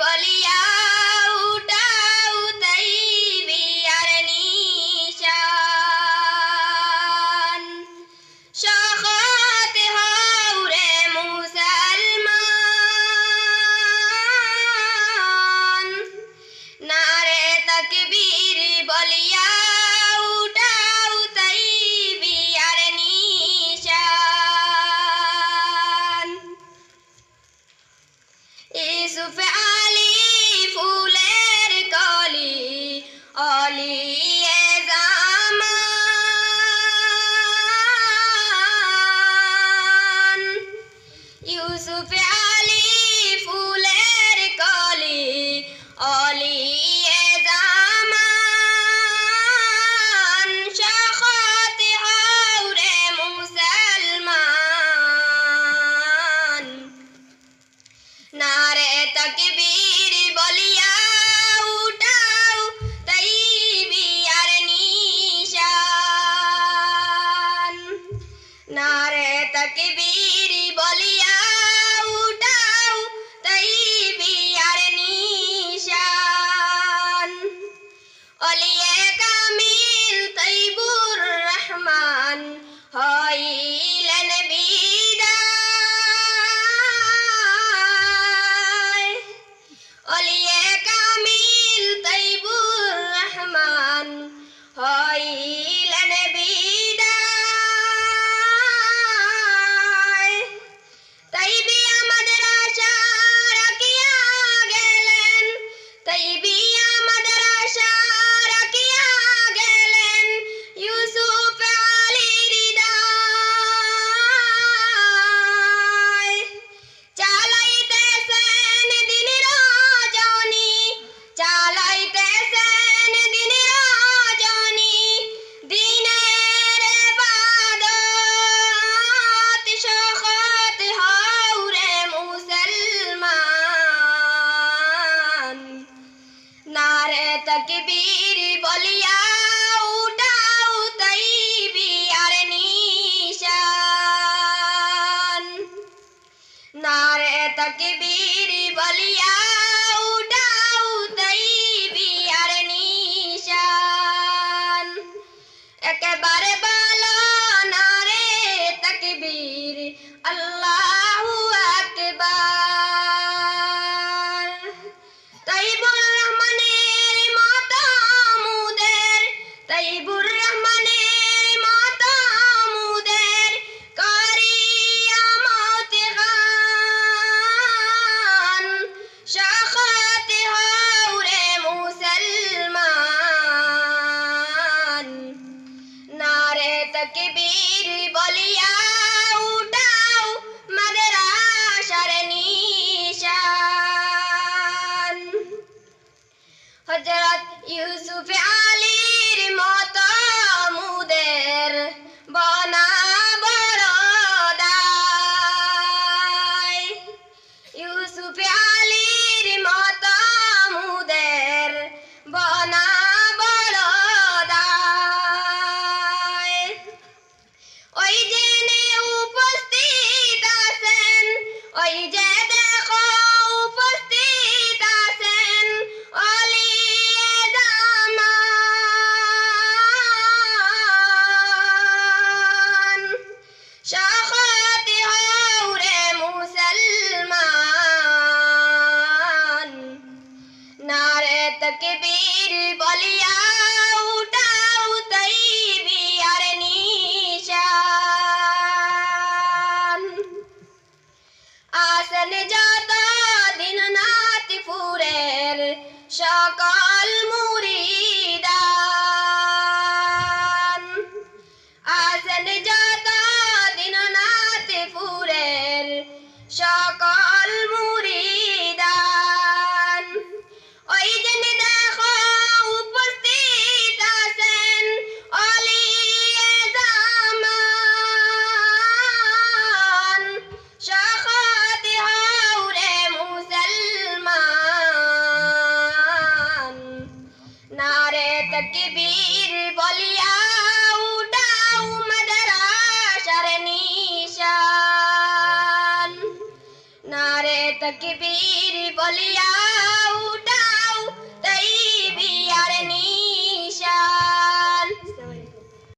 বলিয়া উঠাও তাই বিয়ার নিশান শখত হাউরে মুসলমান। নারে তকবীর ইউসুফ আলী ফুলের কলি অলি নারে তকবীর বলিয়া উঠাও তাই বিয়ার নিশান। নারে তকবীর বলিয়া উঠাও তাই বিয়ার নিশান। অলিয়ে নারে বীর বলিয়া উঠাও তাই বিয়ার নিশান। নারে তকবীর বলিয়া তকবীর বলিয়া উঠাও মাদ্রাসার নিশান। হযরত ইউসুফ আলীর মতো মুদের বনা তকবীর বলিয়া উঠাও তাই বিয়ার নিশান। আসন যত দিন নাতিপুরের সকল মুরিদান। আসন যত দিন নাতিপুরের সকল तकबीर बोलिया उड़ाऊ मदरा शरणीशान नारे तकबीर बोलिया उड़ाऊ तई भी यारे